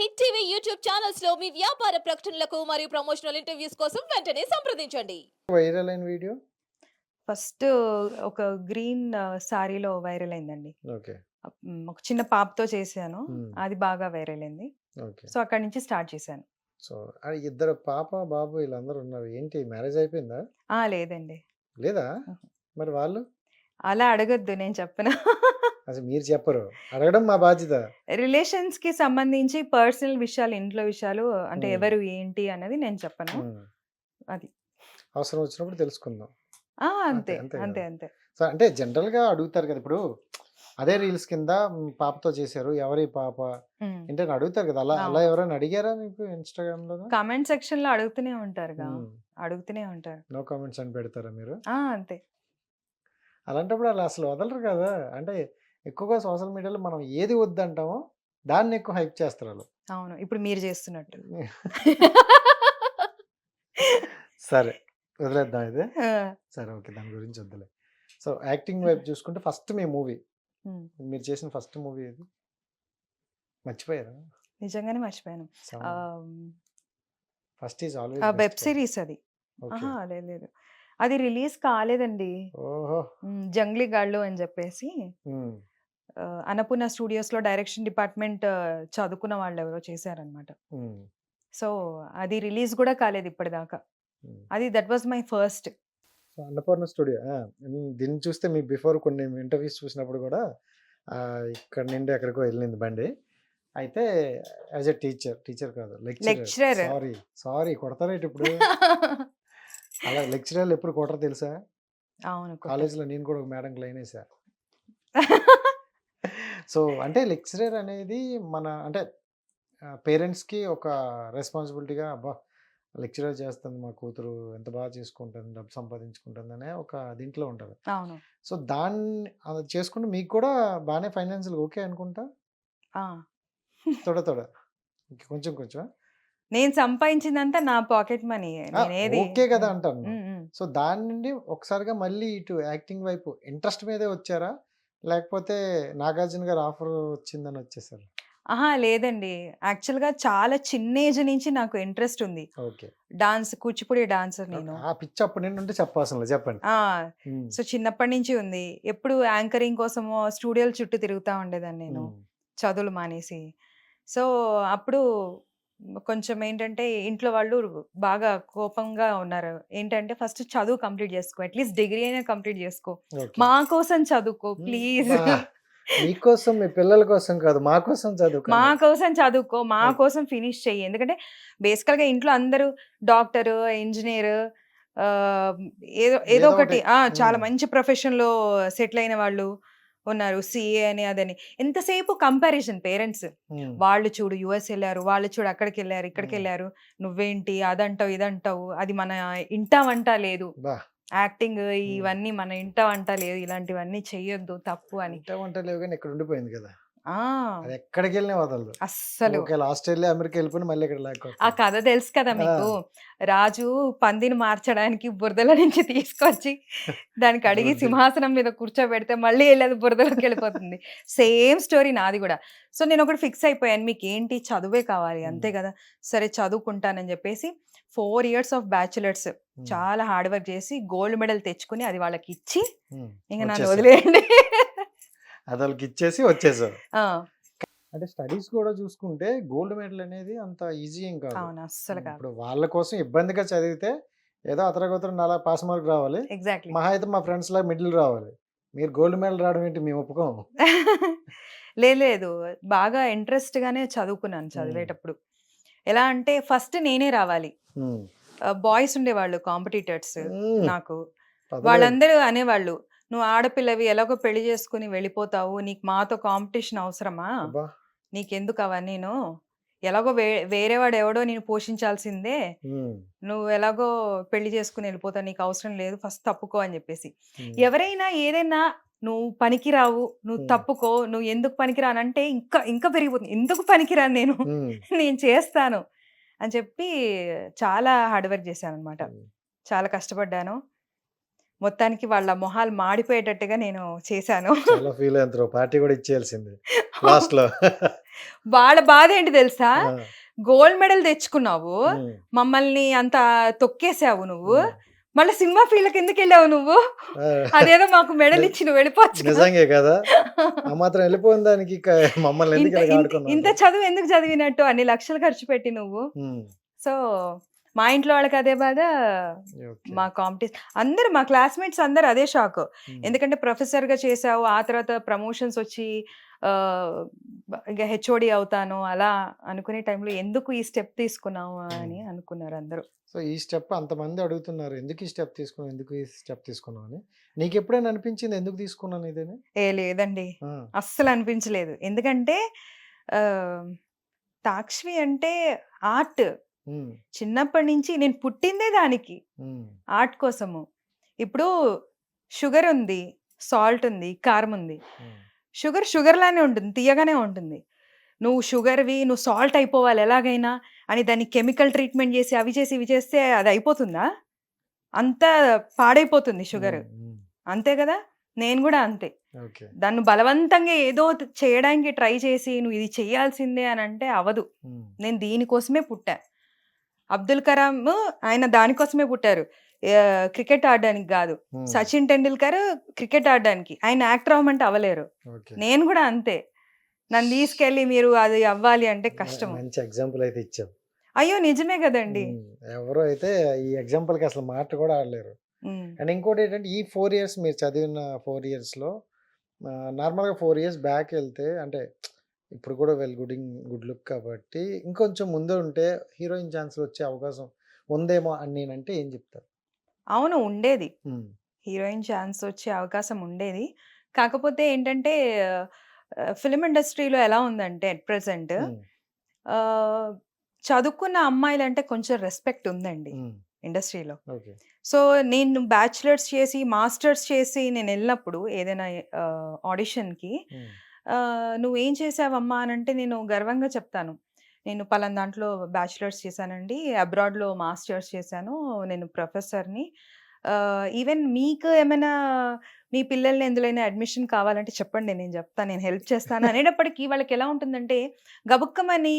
Hit TV YouTube ఛానల్స్లో మీ వ్యాపార ప్రకటనలకు మరియు ప్రమోషనల్ ఇంటర్వ్యూస్ కోసం వెంటనే సంప్రదించండి. వైరల్ అయిన వీడియో? ఫస్ట్ ఒక గ్రీన్ సారీలో వైరల్ అయిందండి. ఓకే. ఒక చిన్న పాపతో చేశాను. అది బాగా వైరల్ అయింది. ఓకే. సో అక్కడి నుంచి స్టార్ట్ చేశాను. సో ఆ ఇద్దరు పాప బాబు వీళ్ళందరూ ఉన్నారు. ఏంటి మ్యారేజ్ అయిపోయిందా? ఆ లేదండి. లేదా. మరి వాళ్ళు? అలా అడగద్దు నేను చెప్పను. అసలు మీరు చెప్పరు. అడగడం మా బాధ్యత. రిలేషన్స్కి సంబంధించి పర్సనల్ విషయాలు ఇంట్లో విషయాలు అంటే. ఎవరు ఏంటి అన్నది నేను చెప్పను. అది. అవసరం వచ్చినప్పుడు తెలుసుకుందాం. ఆ! అంతే, అంతే అంతే సో అంటే జనరల్గా అడుగుతారు కదా ఇప్పుడు అదే రీల్స్ కింద పాపతో చేశారు ఎవరి పాప అని అడుగుతారు కదా అలా అలా. ఎవరైనా అడిగారా మీకు ఇన్స్టాగ్రామ్లో కామెంట్ సెక్షన్లో అడుగుతూనే ఉంటారుగా అడుగుతూనే ఉంటారు. నో కామెంట్స్ అని పెడతారా మీరు? ఆ! అంతే. అలాంటప్పుడు అలా అసలు వదలరు కదా. అంటే ఎక్కువగా సోషల్ మీడియాలో మనం ఏది వద్దంటామో దాన్ని ఎక్కువ హైప్ చేస్తారు అవును. ఇప్పుడు మీరు చేస్తున్నట్టు. సరే. వదిలేద్దాం ఇది. ఆ, సరే ఓకే. దాని గురించి వద్దులే. సో యాక్టింగ్ వైపు చూసుకుంటే ఫస్ట్ మీ మూవీ. మీరు చేసిన ఫస్ట్ మూవీ ఏది? మర్చిపోయారా? నిజంగానే మర్చిపోయాను. First is always web series అది. లేదు లేదు. అది రిలీజ్ కాలేదండి. జంగ్లీ గాళ్ళు అని చెప్పేసి అన్నపూర్ణ స్టూడియోస్లో డైరెక్షన్ డిపార్ట్మెంట్ చదువుకున్న వాళ్ళు ఎవరో చేశారనమాట సో అది రిలీజ్ కూడా కాలేదు ఇప్పటిదాకా. అది that was my first. Annapurna studio దీన్ని చూస్తే మీ బిఫోర్ కొన్ని ఇంటర్వ్యూస్ చూసినప్పుడు కూడా ఇక్కడ నుండి ఎక్కడికో వెళ్ళింది బండి. అయితే యాజ్ ఎ టీచర్ టీచర్ కాదు. లెక్చరర్. సారీ సారీ కొడతారేటి ఇప్పుడు? అలా లెక్చరర్లు ఎప్పుడు కొడతారు తెలుసా? అవును. కాలేజీలో నేను కూడా ఒక మేడం లైన్ వేసా. సో అంటే లెక్చరర్ అనేది మన అంటే పేరెంట్స్కి ఒక రెస్పాన్సిబిలిటీగా అబ్బా! లెక్చరర్ చేస్తుంది మా కూతురు ఎంత బాగా చేసుకుంటుంది డబ్బు సంపాదించుకుంటుంది అనే ఒక దీంట్లో అవును. సో దాన్ని అది చేసుకుంటే మీకు కూడా బాగానే ఫైనాన్షియల్ ఓకే అనుకుంటా. తొడ తొడ. కొంచెం కొంచెం నేను సంపాదించిందంతా నా పాకెట్ మనీ. ఓకే కదా అంటాను. సో దాని నుండి ఒకసారిగా మళ్ళీ ఇటు యాక్టింగ్ వైపు ఇంట్రెస్ట్ మీదే వచ్చారా? లేకపోతే నాగార్జున గారు ఆఫర్ వచ్చిందని వచ్చేసారు. ఆహా! లేదండి. యాక్చువల్గా చాలా చిన్న ఏజ్ నుంచి నాకు ఇంట్రెస్ట్ ఉంది. ఓకే. డాన్స్ కూచిపూడి డాన్సర్ నేను. ఆ పిచ్చి అప్పటి నుండి ఉంటే చెప్పాల్సిన చెప్పండి. ఆ ఉమ్, సో చిన్నప్పటి నుంచి ఉంది. ఎప్పుడు యాంకరింగ్ కోసమో స్టూడియోల చుట్టూ తిరుగుతూ ఉండేదాన్ని నేను. ఉమ్, చదువులు మానేసి. సో అప్పుడు కొంచెం ఏంటంటే ఇంట్లో వాళ్ళు బాగా కోపంగా ఉన్నారు. ఏంటంటే ఫస్ట్ చదువు కంప్లీట్ చేసుకో. అట్లీస్ట్ డిగ్రీ అయినా కంప్లీట్ చేసుకో. మా కోసం చదువుకో ప్లీజ్. మీకోసం మీ పిల్లల కోసం కాదు మా కోసం చదువు మా కోసం చదువుకో మా. కోసం ఫినిష్ చెయ్యి. ఎందుకంటే బేసికల్గా ఇంట్లో అందరూ డాక్టర్ ఇంజనీర్ ఏదో ఏదో ఒకటి. చాలా. మంచి ప్రొఫెషన్లో సెటిల్ అయిన వాళ్ళు ఉన్నారు సిఏ అని అదని. ఎంతసేపు కంపారిజన్ పేరెంట్స్. వాళ్ళు చూడు యుఎస్ వెళ్ళారు వాళ్ళు చూడు అక్కడికి వెళ్ళారు ఇక్కడికి. వెళ్ళారు నువ్వేంటి? అదంటావు ఇదంటావు. అది మన ఇంట వంట లేదు యాక్టింగ్ ఇవన్నీ మన ఇంట వంట లేదు. ఇలాంటివన్నీ చెయ్యొద్దు తప్పు అని. వంట వంట లేవు కానీ ఇక్కడ ఉండిపోయింది కదా. అది ఎక్కడికి వెళ్ళినా వదలదు అస్సలు ఆస్ట్రేలియా అమెరికా వెళ్ళిపోయి మళ్ళీ ఇక్కడ ఆ లేకపోతే కథ తెలుసు కదా మీకు. రాజు పందిని మార్చడానికి బురదలో నుంచి తీసుకొచ్చి దానికి అడిగి. సింహాసనం మీద కూర్చోబెడితే మళ్ళీ వెళ్ళేది బురదలోకి వెళ్ళిపోతుంది. సేమ్ స్టోరీ నాది కూడా. సో నేను ఒకటి ఫిక్స్ అయిపోయాను. మీకు ఏంటి చదువే కావాలి. అంతే కదా. సరే చదువుకుంటానని చెప్పేసి ఫోర్ ఇయర్స్ ఆఫ్ బ్యాచులర్స్ చాలా హార్డ్ వర్క్ చేసి గోల్డ్ మెడల్ తెచ్చుకుని అది వాళ్ళకి ఇచ్చి ఇంకా నన్ను వదిలేయండి. అది వాళ్ళకి ఇచ్చేసి వచ్చేసారు. ఆ, అంటే స్టడీస్ కూడా చూసుకుంటే గోల్డ్ మెడల్ అనేది అంత ఈజీ ఏం కాదు. కాదు. ఇప్పుడు వాళ్ళ కోసం ఇబ్బందిగా చదివితే ఏదో అతరగొతర నాలా పాస్ మార్క్ రావాలి. ఎగ్జాక్ట్లీ మహా అయితే మా ఫ్రెండ్స్ లా మిడిల్ రావాలి. మీరు గోల్డ్ మెడల్ రావడం ఏంటి మేము ఒప్పుకోము లేదు లేదు. బాగా ఇంట్రెస్ట్ గానే చదువుకున్నాను చదివేటప్పుడు. ఎలా అంటే ఫస్ట్ నేనే రావాలి. బాయ్స్ ఉండేవాళ్ళు కాంపిటీటర్స్. నాకు. వాళ్ళందరూ అనేవాళ్ళు నువ్వు ఆడపిల్లవి ఎలాగో పెళ్ళి చేసుకుని వెళ్ళిపోతావు నీకు మాతో కాంపిటీషన్ అవసరమా. నీకెందుకు అవన్నీను ఎలాగో వే వేరేవాడు ఎవడో నేను పోషించాల్సిందే. నువ్వు ఎలాగో పెళ్ళి చేసుకుని వెళ్ళిపోతావు నీకు అవసరం లేదు ఫస్ట్ తప్పుకో అని చెప్పేసి. ఎవరైనా ఏదైనా నువ్వు పనికిరావు నువ్వు. తప్పుకో నువ్వు ఎందుకు పనికిరాను అంటే ఇంకా ఇంకా పెరిగిపోతుంది ఎందుకు పనికిరాను నేను. నేను చేస్తాను అని చెప్పి చాలా హార్డ్ వర్క్ చేశాను అనమాట. చాలా కష్టపడ్డాను మొత్తానికి వాళ్ళ మొహాలు మాడిపోయేటట్టుగా నేను చేశాను. చాలా ఫీల్ అయ్యారు పార్టీ కూడా ఇచ్చేయాల్సింది లాస్ట్లో వాళ్ళ బాధ ఏంటి తెలుసా? గోల్డ్ మెడల్ తెచ్చుకున్నావు మమ్మల్ని అంత తొక్కేసావు నువ్వు. మళ్ళీ సినిమా ఫీల్డ్ ఎందుకు వెళ్ళావు నువ్వు? అదేదో మాకు మెడల్ ఇచ్చి నువ్వు వెళ్ళిపోవచ్చు కదా. నిజంగే కదా? ఆ మాత్రం వెళ్ళిపోయిన దానికి మమ్మల్ని ఎందుకు ఇంత- చదువు ఎందుకు చదివినట్టు? అన్ని లక్షలు ఖర్చు పెట్టి నువ్వు. సో మా ఇంట్లో వాళ్ళకి అదే బాధ. మా కాంపిటీషన్ అందరు మా క్లాస్మేట్స్ అందరు అదే షాక్ ఎందుకంటే ప్రొఫెసర్గా చేసావు ఆ తర్వాత ప్రమోషన్స్ వచ్చి ఇంకా హెచ్ఓడి అవుతాను అలా అనుకునే టైంలో ఎందుకు ఈ స్టెప్ తీసుకున్నావు అని అనుకున్నారు అందరూ. సో ఈ స్టెప్ అంతమంది అడుగుతున్నారు ఎందుకు ఈ స్టెప్ తీసుకున్నావు ఎందుకు ఈ స్టెప్ తీసుకున్నావు అని. నీకు ఎప్పుడైనా అనిపించింది ఎందుకు తీసుకున్నాను ఇదేని? ఏ లేదండి. అస్సలు అనిపించలేదు. ఎందుకంటే తాక్ష్వి అంటే ఆర్ట్. చిన్నప్పటి నుంచి నేను పుట్టిందే దానికి. ఆర్ట్ కోసము. ఇప్పుడు షుగర్ ఉంది సాల్ట్ ఉంది కారం ఉంది. షుగర్ షుగర్ లానే ఉంటుంది తీయగానే ఉంటుంది. నువ్వు షుగర్వి నువ్వు సాల్ట్ అయిపోవాలి ఎలాగైనా అని దాన్ని కెమికల్ ట్రీట్మెంట్ చేసి అవి చేసి ఇవి చేస్తే అది అయిపోతుందా? అంత పాడైపోతుంది షుగర్. అంతే కదా? నేను కూడా అంతే. దాన్ని బలవంతంగా ఏదో చేయడానికి ట్రై చేసి నువ్వు ఇది చేయాల్సిందే అని అంటే అవదు. నేను దీనికోసమే పుట్టా. అబ్దుల్ కలాం ఆయన దానికోసమే పుట్టారు. క్రికెట్ ఆడడానికి కాదు. సచిన్ టెండూల్కర్ క్రికెట్ ఆడడానికి. ఆయన యాక్టర్ అవ్వమంటే అవ్వలేరు. నేను కూడా అంతే. నన్ను తీసుకెళ్ళి మీరు అది అవ్వాలి అంటే కష్టం మంచి ఎగ్జాంపుల్ అయితే ఇచ్చావు. అయ్యో నిజమే కదండి. ఎవరో అయితే ఈ ఎగ్జాంపుల్కి అసలు మాట కూడా ఆడలేరు. అండ్ ఇంకోటి ఏంటంటే ఈ ఫోర్ ఇయర్స్ మీరు చదివిన ఫోర్ ఇయర్స్లో నార్మల్గా ఫోర్ ఇయర్స్ బ్యాక్ వెళ్తే అంటే ఇప్పుడు కూడా వెల్ గుడింగ్ గుడ్ లుక్ కాబట్టి ఇంకొంచెం ముందే ఉంటే హీరోయిన్ ఛాన్స్లు వచ్చే అవకాశం ఉందేమో అని నేనంటే ఏం చెప్తారు అవును ఉండేది. హీరోయిన్ ఛాన్స్ వచ్చే అవకాశం ఉండేది. కాకపోతే ఏంటంటే ఫిలిం ఇండస్ట్రీలో ఎలా ఉందంటే అట్ ప్రెసెంట్ ఉమ్, చదువుకున్న అమ్మాయిలు అంటే కొంచెం రెస్పెక్ట్ ఉందండి ఇండస్ట్రీలో. సో నేను బ్యాచిలర్స్ చేసి మాస్టర్స్ చేసి నేను వెళ్ళినప్పుడు ఏదైనా ఆడిషన్కి నువ్వు ఏం చేసావమ్మా? అని అంటే నేను గర్వంగా చెప్తాను. నేను పలానా దాంట్లో బ్యాచిలర్స్ చేశానండి. అబ్రాడ్లో మాస్టర్స్ చేశాను. నేను ప్రొఫెసర్ని. ఈవెన్ మీకు ఏమైనా మీ పిల్లల్ని ఎందులోనే అడ్మిషన్ కావాలంటే చెప్పండి నేను చెప్తాను నేను హెల్ప్ చేస్తాను అనేటప్పటికీ వాళ్ళకి ఎలా ఉంటుందంటే గబుక్కమని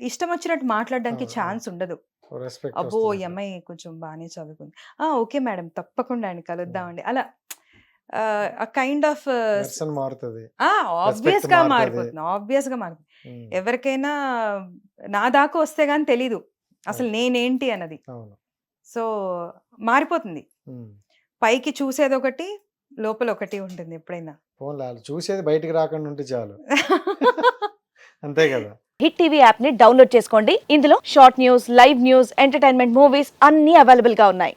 ఇష్టం వచ్చినట్టు మాట్లాడడానికి ఛాన్స్ ఉండదు. అబ్బో ఈ అమ్మాయి కొంచెం బాగానే చదువుకుంది. ఆ ఓకే మేడం తప్పకుండా అండి. కలుద్దామండి. అలా కైండ్ ఆఫ్ మారుతుంది. ఆబ్వియస్గా మారుతది. మారిపోతుంది. ఆబ్వియస్గా మారిపోతుంది. ఉమ్, ఎవరికైనా నా దాకా వస్తే గానీ తెలీదు. అసలు నేనేంటి అన్నది. అవును. సో మారిపోతుంది. పైకి చూసేది ఒకటి లోపల ఒకటి ఉంటుంది ఎప్పుడైనా చూసేది బయటికి రాకుండా ఉంటే చాలు. అంతే కదా. హిట్ టీవీ యాప్ని డౌన్లోడ్ చేసుకోండి. ఇందులో short news live news entertainment movies అన్ని అవైలబుల్గా ఉన్నాయి.